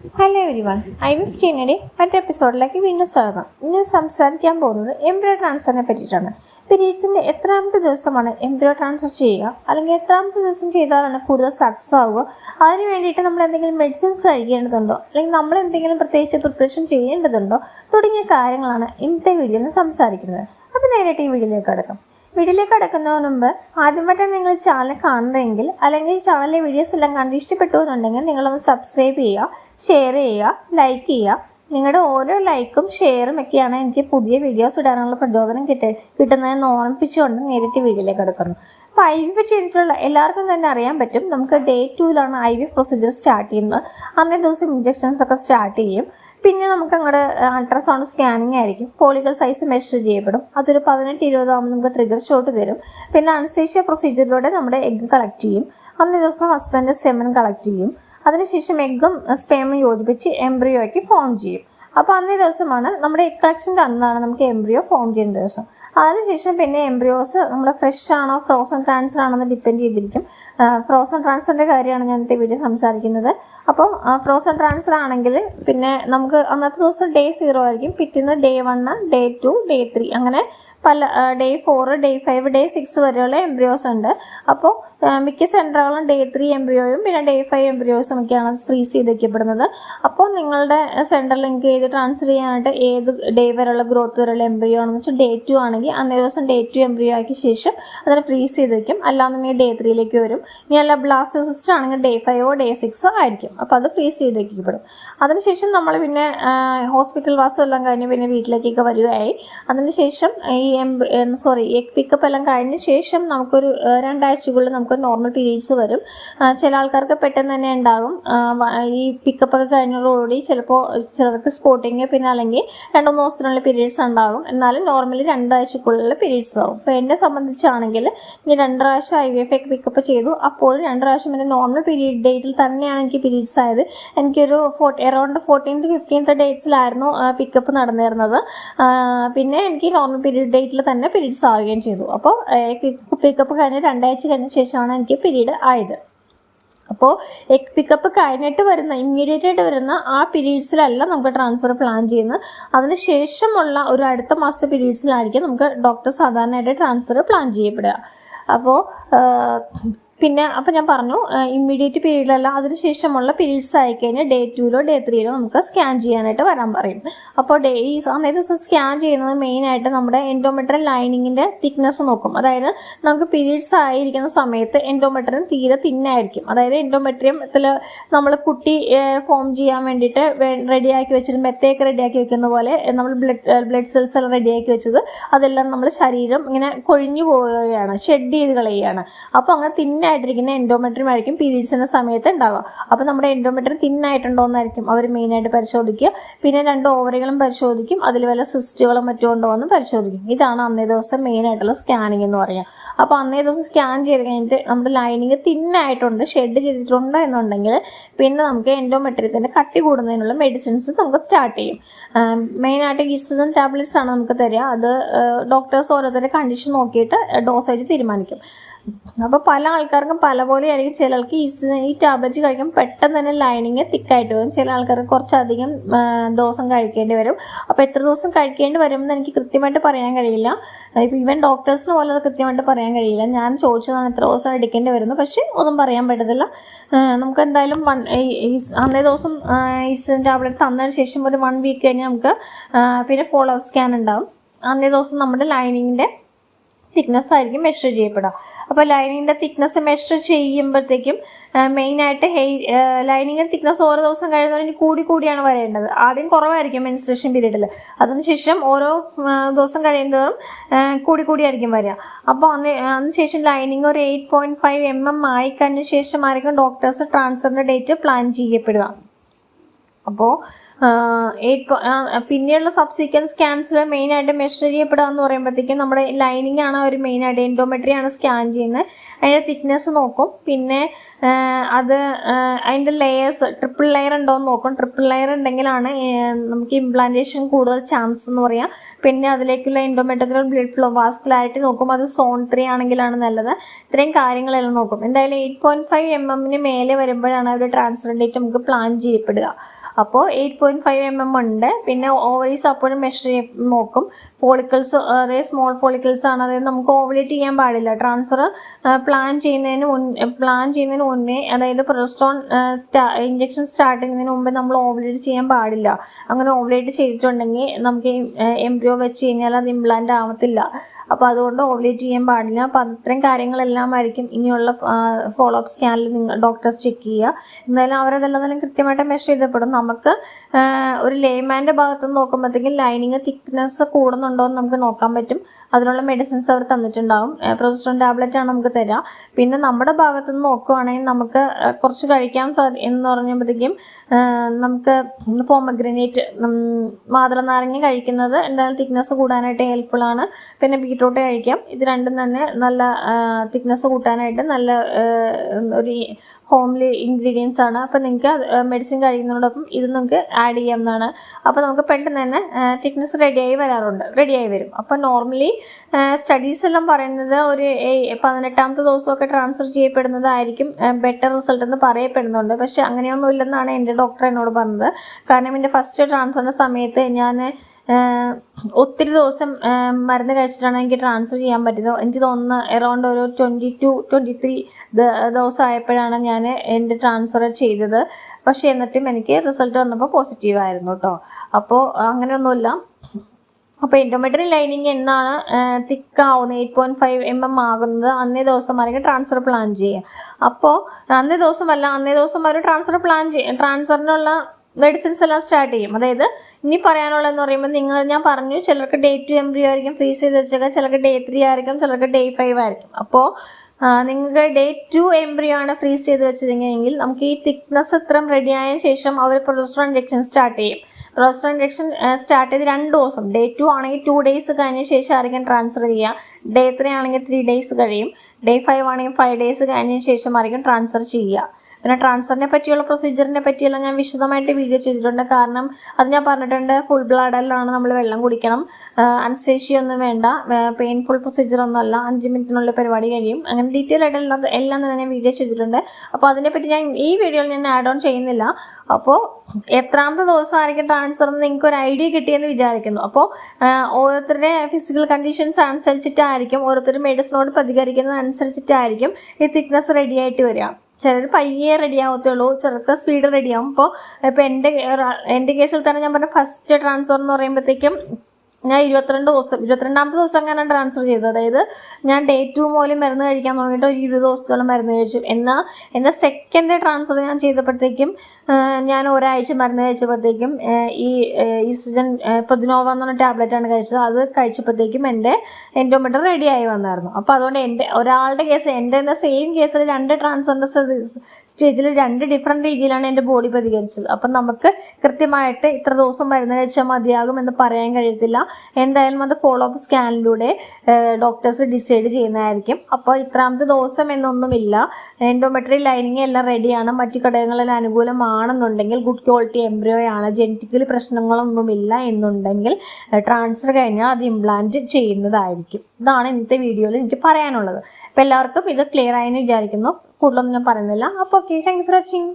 Hello everyone I wif ചീനയുടെ മറ്റു എപ്പിസോഡിലേക്ക് വീണ്ടും സ്വാഗതം. ഇന്ന് സംസാരിക്കാൻ പോകുന്നത് എംബ്രിയോ ട്രാൻസ്ഫറിനെ പറ്റിയിട്ടാണ്. പീരീഡ്സിന്റെ എത്രാമത്തെ ദിവസമാണ് എംബ്രിയോ ട്രാൻസ്ഫർ ചെയ്യുക? അല്ലെങ്കിൽ എത്രാമത്തെ ദിവസം ചെയ്താലാണ് കൂടുതൽ സക്സസ് ആവുക? അതിന് വേണ്ടിയിട്ട് നമ്മൾ എന്തെങ്കിലും മെഡിസിൻസ് കഴിക്കേണ്ടതുണ്ടോ? അല്ലെങ്കിൽ നമ്മൾ എന്തെങ്കിലും പ്രത്യേകിച്ച് പ്രിപ്പറേഷൻ ചെയ്യേണ്ടതുണ്ടോ? തുടങ്ങിയ കാര്യങ്ങളാണ് ഇന്നത്തെ വീഡിയോയിൽ സംസാരിക്കുന്നത്. അപ്പോൾ നേരിട്ട് ഈ വീഡിയോയിലേക്ക് കിടക്കാം. വീഡിയോയിലേക്ക് കിടക്കുന്നതിന് മുമ്പ് ആദ്യമായിട്ടാണ് നിങ്ങൾ ചാനൽ കാണുന്നതെങ്കിൽ അല്ലെങ്കിൽ ചാനലിലെ വീഡിയോസ് എല്ലാം കണ്ട് ഇഷ്ടപ്പെട്ടു എന്നുണ്ടെങ്കിൽ നിങ്ങളൊന്ന് സബ്സ്ക്രൈബ് ചെയ്യുക ഷെയർ ചെയ്യുക ലൈക്ക് ചെയ്യുക. നിങ്ങളുടെ ഓരോ ലൈക്കും ഷെയറും ഒക്കെയാണ് എനിക്ക് പുതിയ വീഡിയോസ് ഇടാനുള്ള പ്രചോദനം കിട്ട കിട്ടുന്നതെന്ന് ഓർമ്മിപ്പിച്ചുകൊണ്ട് നേരിട്ട് വീഡിയോയിലേക്ക് കിടക്കുന്നു. അപ്പോൾ ഐ വി ചെയ്തിട്ടുള്ള എല്ലാവർക്കും തന്നെ അറിയാൻ പറ്റും. നമുക്ക് ഡേ ടൂയിലാണ് ഐ വി പ്രൊസീജിയർ സ്റ്റാർട്ട് ചെയ്യുന്നത്. അന്നേ ദിവസം ഇഞ്ചെക്ഷൻസ് ഒക്കെ സ്റ്റാർട്ട് ചെയ്യും. പിന്നെ നമുക്ക് അങ്ങോട്ട് അൾട്രാസൗണ്ട് സ്കാനിങ് ആയിരിക്കും. പോളികൾ സൈസ് മെഷർ ചെയ്യപ്പെടും. അതൊരു പതിനെട്ട് ഇരുപതാകുമ്പോൾ നമുക്ക് ട്രിഗർ ഷോട്ട് തരും. പിന്നെ അനസ്തേഷ്യ പ്രൊസീജിയറിലൂടെ നമ്മുടെ എഗ്ഗ് കളക്ട് ചെയ്യും. അന്ന് ദിവസം ഹസ്ബൻഡ് സെമൻ കളക്ട് ചെയ്യും. അതിനുശേഷം എഗ്ഗും സ്പേമും യോജിപ്പിച്ച് എംബ്രിയോയ്ക്ക് ഫോം ചെയ്യും. അപ്പോൾ അന്നേ ദിവസമാണ് നമ്മുടെ എക്ട്രാക്ഷന്റെ അന്നാണ് നമുക്ക് എംബ്രിയോ ഫോം ചെയ്യേണ്ട ദിവസം. അതിനുശേഷം പിന്നെ എംബ്രിയോസ് നമ്മൾ ഫ്രഷ് ആണോ ഫ്രോസൺ ട്രാൻസ്ഫർ ആണോ എന്ന് ഡിപ്പെൻഡ് ചെയ്തിരിക്കും. ഫ്രോസൺ ട്രാൻസ്ഫറിന്റെ കാര്യമാണ് ഞാൻ ഇന്നത്തെ വീഡിയോ സംസാരിക്കുന്നത്. അപ്പോൾ ഫ്രോസൺ ട്രാൻസ്ഫർ ആണെങ്കിൽ പിന്നെ നമുക്ക് അന്നത്തെ ദിവസം ഡേ സീറോ ആയിരിക്കും. പിറ്റേന്ന് day one day two day three അങ്ങനെ പല day four day five day six വരെയുള്ള എംബ്രിയോസ് ഉണ്ട്. അപ്പോൾ മിക്ക സെന്ററുകളും ഡേ ത്രീ എംബ്രിയോയും പിന്നെ ഡേ ഫൈവ് എംബ്രിയോസും ഒക്കെയാണ് ഫ്രീസ് ചെയ്ത് വയ്ക്കപ്പെടുന്നത് അപ്പോൾ നിങ്ങളുടെ സെന്റർ ലിങ്ക് ചെയ്ത് ട്രാൻസ്ഫർ ചെയ്യാനായിട്ട് ഏത് ഡേ വരെയുള്ള ഗ്രോത്ത് വരെയുള്ള എംബ്രിയോ ആണെന്ന് വെച്ചാൽ ഡേ ടു ആണെങ്കിൽ അന്നേ ദിവസം ഡേ ടു എംബ്രിയോ ആക്കിയ ശേഷം അതിനെ ഫ്രീസ് ചെയ്ത് വയ്ക്കും അല്ലാന്നുണ്ടെങ്കിൽ ഡേ ത്രീയിലേക്ക് വരും. ഇനി അല്ല ബ്ലാസ്റ്റോസിസ്റ്റ് ആണെങ്കിൽ ഡേ ഫൈവോ ഡേ സിക്സോ ആയിരിക്കും. അപ്പോൾ അത് ഫ്രീസ് ചെയ്ത് വയ്ക്കപ്പെടും അതിനുശേഷം നമ്മൾ പിന്നെ ഹോസ്പിറ്റൽ വാസം എല്ലാം കഴിഞ്ഞ് പിന്നെ വീട്ടിലേക്കൊക്കെ വരികയായി. അതിനുശേഷം ഈ എംബ്രി സോറി എഗ് പിക്കപ്പ് എല്ലാം കഴിഞ്ഞ ശേഷം നമുക്കൊരു രണ്ടാഴ്ചക്കുള്ളിൽ നമുക്ക് നോർമൽ പീരീഡ്സ് വരും. ചില ആൾക്കാർക്ക് പെട്ടെന്ന് തന്നെ ഉണ്ടാകും. ഈ പിക്കപ്പ് ഒക്കെ കഴിഞ്ഞതോടുകൂടി ചിലപ്പോൾ ചിലർക്ക് സ്പോട്ടിങ് പിന്നെ അല്ലെങ്കിൽ രണ്ട് മൂന്ന് ദിവസത്തിനുള്ള പീരീഡ്സ് ഉണ്ടാകും. എന്നാലും നോർമലി രണ്ടാഴ്ചക്കുള്ളിൽ പീരീഡ്സ് ആവും. അപ്പോൾ എന്നെ സംബന്ധിച്ചാണെങ്കിൽ ഞാൻ രണ്ട് പ്രാവശ്യം ഐ വി എഫ് ഒക്കെ പിക്കപ്പ് ചെയ്തു. അപ്പോൾ രണ്ട് എന്റെ നോർമൽ പീരീഡ് ഡേറ്റിൽ തന്നെയാണ് എനിക്ക് പീരീഡ്സ് ആയത്. എനിക്കൊരു ഫോർട്ടി അറൗണ്ട് ഫോർട്ടീൻത്ത് ഫിഫ്റ്റീൻത്ത് ഡേറ്റ്സിലായിരുന്നു പിക്കപ്പ് നടന്നിരുന്നത്. പിന്നെ എനിക്ക് നോർമൽ പീരീഡ് ഡേറ്റിൽ തന്നെ പീരീഡ്സ് ആവുകയും ചെയ്തു. അപ്പോൾ പിക്കപ്പ് കഴിഞ്ഞ് രണ്ടാഴ്ച കഴിഞ്ഞ ശേഷമാണ് എനിക്ക് പിരീഡ് ആയത്. അപ്പോൾ എഗ് പിക്കപ്പ് കഴിഞ്ഞിട്ട് വരുന്ന ഇമ്മീഡിയറ്റ് ആയിട്ട് വരുന്ന ആ പീരീഡ്സിലല്ല നമുക്ക് ട്രാൻസ്ഫർ പ്ലാൻ ചെയ്യുന്നത്. അതിന് ശേഷമുള്ള ഒരു അടുത്ത മാസത്തെ പീരീഡ്സിലായിരിക്കും നമുക്ക് ഡോക്ടർ സാധാരണയായിട്ട് ട്രാൻസ്ഫർ പ്ലാൻ ചെയ്യപ്പെടുക. അപ്പോൾ പിന്നെ അപ്പോൾ ഞാൻ പറഞ്ഞു ഇമ്മീഡിയറ്റ് പീരീഡിലല്ല അതിന് ശേഷമുള്ള പീരീഡ്സ് ആയിക്കഴിഞ്ഞാൽ ഡേ ടൂയിലോ ഡേ ത്രീയിലോ നമുക്ക് സ്കാൻ ചെയ്യാനായിട്ട് വരാൻ പറയും. അപ്പോൾ ഡേ ഈ അന്നേ ദിവസം സ്കാൻ ചെയ്യുന്നത് മെയിനായിട്ട് നമ്മുടെ എൻഡോമെട്രൽ ലൈനിങ്ങിന്റെ തിക്നെസ് നോക്കും. അതായത് നമുക്ക് പീരീഡ്സ് ആയിരിക്കുന്ന സമയത്ത് എൻഡോമെട്രിയം തീരെ തിന്നായിരിക്കും അതായത് എൻഡോമെട്രിയത്തിൽ നമ്മൾ കുട്ടി ഫോം ചെയ്യാൻ വേണ്ടിയിട്ട് റെഡിയാക്കി വെച്ചിട്ട് മെത്തയൊക്കെ റെഡിയാക്കി വെക്കുന്ന പോലെ നമ്മൾ ബ്ലഡ് ബ്ലഡ് സെൽസ് എല്ലാം റെഡിയാക്കി വെച്ചത് അതെല്ലാം നമ്മൾ ശരീരം ഇങ്ങനെ കൊഴിഞ്ഞു പോവുകയാണ് ഷെഡ് ചെയ്ത് കളയുകയാണ്. അപ്പോൾ അങ്ങനെ തിന്നായിട്ടിരിക്കുന്ന എൻഡോമെട്രിയം ആയിരിക്കും പീരീഡ്സിന്റെ സമയത്ത് ഉണ്ടാവുക. അപ്പോൾ നമ്മുടെ എൻഡോമെട്രിയം തിന്നായിട്ടുണ്ടോ എന്നായിരിക്കും അവർ മെയിനായിട്ട് പരിശോധിക്കുക. പിന്നെ രണ്ട് ഓവറികളും പരിശോധിക്കും. അതിൽ വല്ല സിസ്റ്റുകളും മറ്റും ഉണ്ടോ എന്ന് പരിശോധിക്കും. ഇതാണ് അന്നേ ദിവസം മെയിനായിട്ടുള്ള സ്കാനിങ് എന്ന് പറയുക. അപ്പോൾ അന്നേ ദിവസം സ്കാൻ ചെയ്ത് കഴിഞ്ഞിട്ട് നമ്മുടെ ലൈനിങ് തിന്നായിട്ടുണ്ട് ഷെഡ് ചെയ്തിട്ടുണ്ട് എന്നുണ്ടെങ്കിൽ പിന്നെ നമുക്ക് എൻഡോമെട്രിയത്തിന്റെ കട്ടി കൂടുന്നതിനുള്ള മെഡിസിൻസ് നമുക്ക് സ്റ്റാർട്ട് ചെയ്യും. മെയിനായിട്ട് ഈസ്ട്രജൻ ടാബ്ലറ്റ്സ് ആണ് നമുക്ക് തരിക. അത് ഡോക്ടേഴ്സ് ഓരോരുത്തരുടെ കണ്ടീഷൻ നോക്കിയിട്ട് ഡോസേജ് തീരുമാനിക്കും. അപ്പോൾ പല ആൾക്കാർക്കും പല പോലെ ആയിരിക്കും ചിലർക്ക് ഈ ഈ ടാബ്ലറ്റ് കഴിക്കുമ്പോൾ പെട്ടെന്ന് തന്നെ ലൈനിങ് തിക്കായിട്ട് വരും. ചില ആൾക്കാർക്ക് കുറച്ചധികം ദിവസം കഴിക്കേണ്ടി വരും. അപ്പോൾ എത്ര ദിവസം കഴിക്കേണ്ടി വരുമെന്ന് എനിക്ക് കൃത്യമായിട്ട് പറയാൻ കഴിയില്ല. ഇപ്പോൾ ഈവൻ ഡോക്ടേഴ്സിന് പോലും അത് കൃത്യമായിട്ട് പറയാൻ കഴിയില്ല. ഞാൻ ചോദിച്ചതാണ് എത്ര ദിവസം എടുക്കേണ്ടി വരുന്നത് പക്ഷേ ഒന്നും പറയാൻ പറ്റത്തില്ല. നമുക്ക് എന്തായാലും വൺ അന്നേ ദിവസം ഈസ്റ്റേൺ ടാബ്ലറ്റ് തന്നതിന് ശേഷം ഒരു വൺ വീക്ക് കഴിഞ്ഞ് നമുക്ക് പിന്നെ ഫോളോ അപ്പ് സ്കാൻ ഉണ്ടാവും. അന്നേ ദിവസം നമ്മുടെ ലൈനിങ്ങിന്റെ തിക്നെസ് ആയിരിക്കും മെഷർ ചെയ്യപ്പെടുക. അപ്പോൾ ലൈനിങ്ങിന്റെ തിക്നെസ് മെഷർ ചെയ്യുമ്പോഴത്തേക്കും മെയിനായിട്ട് ഹെയ് ലൈനിങ്ങിന്റെ തിക്നെസ് ഓരോ ദിവസം കഴിയുന്നതിന് കൂടി കൂടിയാണ് വരേണ്ടത്. ആദ്യം കുറവായിരിക്കും മെൻസ്ട്രേഷൻ പീരീഡിൽ അതിനുശേഷം ഓരോ ദിവസം കഴിയുന്നതും കൂടി കൂടിയായിരിക്കും വരിക. അപ്പോൾ അന്ന് അതിനുശേഷം ലൈനിങ് ഒരു eight point five M M ആയി കഴിഞ്ഞ ശേഷമായിരിക്കും ഡോക്ടേഴ്സ് ട്രാൻസ്ഫറിന്റെ ഡേറ്റ് പ്ലാൻ ചെയ്യപ്പെടുക. അപ്പോൾ എയ്റ്റ് പിന്നെയുള്ള സബ്സീക്വൻസ് സ്കാൻസിൽ മെയിനായിട്ട് മെഷർ ചെയ്യപ്പെടുക എന്ന് പറയുമ്പോഴത്തേക്കും നമ്മുടെ ലൈനിങ് ആണ് ഒരു മെയിനായിട്ട് എൻഡോമെട്രി ആണ് സ്കാൻ ചെയ്യുന്നത് അതിന്റെ തിക്നെസ് നോക്കും. പിന്നെ അത് അതിന്റെ ലെയേഴ്സ് ട്രിപ്പിൾ ലെയർ ഉണ്ടോ എന്ന് നോക്കും. ട്രിപ്പിൾ ലെയർ ഉണ്ടെങ്കിലാണ് നമുക്ക് ഇംപ്ലാന്റേഷൻ കൂടുതൽ ചാൻസ് എന്ന് പറയാം. പിന്നെ അതിലേക്കുള്ള എൻഡോമെട്രിയൽ ബ്ലഡ് ഫ്ലോ വാസ്കുലാരിറ്റി നോക്കും. അത് സോൺ ത്രീ ആണെങ്കിലാണ് നല്ലത്. ഇത്രയും കാര്യങ്ങളെല്ലാം നോക്കും. എന്തായാലും എയ്റ്റ് പോയിന്റ് ഫൈവ് എം എമ്മിന് മേലെ വരുമ്പോഴാണ് ഒരു ട്രാൻസ്ഫർ ഡേറ്റ് നമുക്ക് പ്ലാൻ ചെയ്യപ്പെടുക അപ്പോൾ eight point five M M ഉണ്ട്. പിന്നെ ഓവറീസ് അപ്പോഴും മെഷർ നോക്കും. ഫോളിക്കിൾസ് അതായത് സ്മോൾ ഫോളിക്കിൾസ് ആണ്. അതായത് നമുക്ക് ഓവലേറ്റ് ചെയ്യാൻ പാടില്ല. ട്രാൻസ്ഫർ പ്ലാൻ ചെയ്യുന്നതിന് മുൻ പ്ലാൻ ചെയ്യുന്നതിന് മുന്നേ അതായത് പ്രൊസ്റ്റോൺ ഇഞ്ചക്ഷൻ സ്റ്റാർട്ട് ചെയ്യുന്നതിന് മുമ്പേ നമ്മൾ ഓവലേറ്റ് ചെയ്യാൻ പാടില്ല. അങ്ങനെ ഓവലേറ്റ് ചെയ്തിട്ടുണ്ടെങ്കിൽ നമുക്ക് എംബ്രിയോ വെച്ച് കഴിഞ്ഞാൽ അത് ഇംപ്ലാന്റ് ആവത്തില്ല. അപ്പോൾ അതുകൊണ്ട് ഓവലേറ്റ് ചെയ്യാൻ പാടില്ല. അപ്പോൾ അത്രയും കാര്യങ്ങളെല്ലാം ആയിരിക്കും ഇനിയുള്ള ഫോളോ അപ്പ് സ്കാനിൽ നിങ്ങൾ ഡോക്ടേഴ്സ് ചെക്ക് ചെയ്യുക. എന്തായാലും അവരതെല്ലാം തന്നെ കൃത്യമായിട്ട് മെഷർ ചെയ്തപ്പെടും. നമുക്ക് ഒരു ലേമാന്റെ ഭാഗത്ത് നിന്ന് നോക്കുമ്പോഴത്തേക്കും ലൈനിങ് തിക്നെസ് കൂടുന്നുണ്ടോ എന്ന് നമുക്ക് നോക്കാൻ പറ്റും. അതിനുള്ള മെഡിസിൻസ് അവർ തന്നിട്ടുണ്ടാവും. പ്രൊസസ്റ്റോൺ ടാബ്ലറ്റ് ആണ് നമുക്ക് തരിക പിന്നെ നമ്മുടെ ഭാഗത്ത് നിന്ന് നോക്കുവാണെങ്കിൽ നമുക്ക് കുറച്ച് കഴിക്കാൻ സാധി എന്ന് പറഞ്ഞപ്പോഴത്തേക്കും നമുക്ക് പോമഗ്രനേറ്റ് മാതള നാരങ്ങ കഴിക്കുന്നത് എന്തായാലും തിക്നെസ് കൂടാനായിട്ട് ഹെൽപ്ഫുൾ ആണ്. പിന്നെ ബീട്രൂട്ട് കഴിക്കാം ഇത് രണ്ടും തന്നെ നല്ല തിക്നെസ് കൂട്ടാനായിട്ട് നല്ല ഒരു ഹോംലി ഇൻഗ്രീഡിയൻസ് ആണ്. അപ്പോൾ നിങ്ങൾക്ക് മെഡിസിൻ കഴിക്കുന്നതോടൊപ്പം ഇത് നിങ്ങൾക്ക് ആഡ് ചെയ്യാവുന്നതാണ്. അപ്പോൾ നമുക്ക് പെട്ടെന്ന് തന്നെ തിക്നെസ് റെഡിയായി വരാറുണ്ട്. റെഡിയായി വരും. അപ്പോൾ നോർമലി സ്റ്റഡീസ് എല്ലാം പറയുന്നത് ഒരു പതിനെട്ടാമത്തെ ദിവസമൊക്കെ ട്രാൻസ്ഫർ ചെയ്യപ്പെടുന്നതായിരിക്കും ബെറ്റർ റിസൾട്ട് എന്ന് പറയപ്പെടുന്നുണ്ട്. പക്ഷെ അങ്ങനെയൊന്നും ഇല്ലെന്നാണ് എന്റെ ഡോക്ടർ എന്നോട് പറഞ്ഞത്. കാരണം എന്റെ ഫസ്റ്റ് ട്രാൻസ്ഫറിന്റെ സമയത്ത് ഞാൻ ഒത്തിരി ദിവസം മരുന്ന് കഴിച്ചിട്ടാണ് എനിക്ക് ട്രാൻസ്ഫർ ചെയ്യാൻ പറ്റിയത് എനിക്ക് തോന്നുന്നു എറൗണ്ട് ഒരു ട്വന്റി ടു ട്വന്റി ത്രീ ദിവസം ആയപ്പോഴാണ് ഞാൻ എന്റെ ട്രാൻസ്ഫർ ചെയ്തത്. പക്ഷേ എന്നിട്ടും എനിക്ക് റിസൾട്ട് വന്നപ്പോൾ പോസിറ്റീവ് ആയിരുന്നു കേട്ടോ അപ്പോൾ അങ്ങനെയൊന്നുമില്ല. അപ്പോൾ എൻഡോമെട്രി ലൈനിങ് എന്നാണ് തിക്കാവുന്നത് eight point five M M ആകുന്നത്. അന്നേ ദിവസം ആയിരിക്കും ട്രാൻസ്ഫർ പ്ലാൻ ചെയ്യുക അപ്പോൾ അന്നേ ദിവസമല്ല അന്നേ ദിവസം അവർ ട്രാൻസ്ഫർ പ്ലാൻ ചെയ്യും ട്രാൻസ്ഫറിനുള്ള മെഡിസിൻസ് എല്ലാം സ്റ്റാർട്ട് ചെയ്യും. അതായത് ഇനി പറയാനുള്ളതെന്ന് പറയുമ്പോൾ നിങ്ങൾ ഞാൻ പറഞ്ഞു ചിലർക്ക് ഡേ ടു എംബ്രിയോ ആയിരിക്കും ഫ്രീസ് ചെയ്ത് വെച്ചേക്കാം. ചിലർക്ക് ഡേ ത്രീ ആയിരിക്കും ചിലർക്ക് ഡേ ഫൈവ് ആയിരിക്കും. അപ്പോൾ നിങ്ങൾക്ക് ഡേ ടു എംബ്രിയോ ആണ് ഫ്രീസ് ചെയ്ത് വെച്ചതെങ്കിൽ നമുക്ക് ഈ തിക്നെസ് ഇത്രയും റെഡി ആയ ശേഷം അവർ പ്രൊജസ്ട്രോൺ ഇഞ്ചക്ഷൻ സ്റ്റാർട്ട് ചെയ്യും. പ്രൊജസ്ട്രോൺ ഇഞ്ചക്ഷൻ സ്റ്റാർട്ട് ചെയ്ത് രണ്ട് ദിവസം ഡേ ടു ആണെങ്കിൽ ടു ഡേയ്സ് കഴിഞ്ഞ ശേഷം ആയിരിക്കും ട്രാൻസ്ഫർ ചെയ്യുക. ഡേ ത്രീ ആണെങ്കിൽ ത്രീ ഡേയ്സ് കഴിയും. ഡേ ഫൈവ് ആണെങ്കിൽ ഫൈവ് ഡേയ്സ് കഴിഞ്ഞ ശേഷം ആയിരിക്കും ട്രാൻസ്ഫർ ചെയ്യുക. പിന്നെ ട്രാൻസ്ഫറിനെ പറ്റിയുള്ള പ്രൊസീജിയറിനെ പറ്റിയെല്ലാം ഞാൻ വിശദമായിട്ട് വീഡിയോ ചെയ്തിട്ടുണ്ട്. കാരണം അത് ഞാൻ പറഞ്ഞിട്ടുണ്ട് ഫുൾ ബ്ലഡിലാണ് നമ്മൾ വെള്ളം കുടിക്കണം. അൻസേഷ്യ ഒന്നും വേണ്ട. പെയിൻഫുൾ പ്രൊസീജിയർ ഒന്നും അല്ല അഞ്ച് മിനിറ്റിനുള്ള പരിപാടി കഴിയും. അങ്ങനെ ഡീറ്റെയിൽ ആയിട്ട് എല്ലാം തന്നെ ഞാൻ വീഡിയോ ചെയ്തിട്ടുണ്ട്. അപ്പോൾ അതിനെപ്പറ്റി ഞാൻ ഈ വീഡിയോയിൽ ഞാൻ ആഡ് ഓൺ ചെയ്യുന്നില്ല. അപ്പോൾ എത്രാമത്തെ ദിവസമായിരിക്കും ട്രാൻസ്ഫർ എന്ന് നിങ്ങൾക്ക് ഒരു ഐഡിയ കിട്ടിയെന്ന് വിചാരിക്കുന്നു. അപ്പോൾ ഓരോരുത്തരുടെ ഫിസിക്കൽ കണ്ടീഷൻസ് അനുസരിച്ചിട്ടായിരിക്കും ഓരോരുത്തർ മെഡിസിനോട് പ്രതികരിക്കുന്നത് അനുസരിച്ചിട്ടായിരിക്കും ഈ തിക്നെസ് റെഡി ആയിട്ട് വരിക. ചിലർ പയ്യെ റെഡി ആവത്തുള്ളൂ ചിലർക്ക് സ്പീഡ് റെഡി ആവും. ഇപ്പോൾ ഇപ്പോൾ എന്റെ എന്റെ കേസിൽ തന്നെ ഞാൻ പറഞ്ഞ ഫസ്റ്റ് ട്രാൻസ്ഫർ എന്ന് പറയുമ്പോഴത്തേക്കും ഞാൻ ഇരുപത്തിരണ്ട് ദിവസം ഇരുപത്തിരണ്ടാമത്തെ ദിവസം അങ്ങനെ ട്രാൻസ്ഫർ ചെയ്തു. അതായത് ഞാൻ ഡേ ടു മുതൽ മരുന്ന് കഴിക്കാൻ തുടങ്ങിയിട്ട് ഒരു ഇരുപത് ദിവസത്തോളം മരുന്ന് കഴിച്ചു. എന്നാൽ എന്റെ സെക്കൻഡ് ട്രാൻസ്ഫർ ഞാൻ ചെയ്തപ്പോഴത്തേക്കും ഞാൻ ഒരാഴ്ച മരുന്ന് കഴിച്ചപ്പോഴത്തേക്കും ഈ ഈസ്ട്രജൻ പൊതിനോവ എന്ന് പറഞ്ഞ ടാബ്ലറ്റാണ് കഴിച്ചത്. അത് കഴിച്ചപ്പോഴത്തേക്കും എന്റെ എൻഡോമീറ്റർ റെഡി ആയി വന്നായിരുന്നു. അപ്പോൾ അതുകൊണ്ട് എന്റെ ഒരാളുടെ കേസ് എന്റെ തന്നെ സെയിം കേസിൽ രണ്ട് ട്രാൻസ്ഫറിന്റെ സ്റ്റേജിൽ രണ്ട് ഡിഫറെന്റ് രീതിയിലാണ് എന്റെ ബോഡി പ്രതികരിച്ചത്. അപ്പം നമുക്ക് കൃത്യമായിട്ട് ഇത്ര ദിവസം മരുന്ന് കഴിച്ചാൽ മതിയാകും എന്ന് പറയാൻ കഴിയത്തില്ല. എന്തായാലും അത് ഫോളോ അപ്പ് സ്കാനിലൂടെ ഡോക്ടേഴ്സ് ഡിസൈഡ് ചെയ്യുന്നതായിരിക്കും. അപ്പോൾ ഇത്രാമത്തെ ദിവസം എന്നൊന്നുമില്ല. എൻഡോമെട്രി ലൈനിങ് എല്ലാം റെഡിയാണ് മറ്റു ഘടകങ്ങളെല്ലാം അനുകൂലമാണെന്നുണ്ടെങ്കിൽ ഗുഡ് ക്വാളിറ്റി എംബ്രിയോ ആണ്. ജനറ്റിക്കലി പ്രശ്നങ്ങളൊന്നുമില്ല എന്നുണ്ടെങ്കിൽ ട്രാൻസ്ഫർ കഴിഞ്ഞാൽ അത് ഇംപ്ലാന്റ് ചെയ്യുന്നതായിരിക്കും. ഇതാണ് ഇന്നത്തെ വീഡിയോയിൽ എനിക്ക് പറയാനുള്ളത്. അപ്പോൾ എല്ലാവർക്കും ഇത് ക്ലിയർ ആയെന്ന് വിചാരിക്കുന്നു. കൂടുതലൊന്നും ഞാൻ പറയുന്നില്ല. അപ്പോൾ ഓക്കെ താങ്ക് ഫോർ വാച്ചിങ്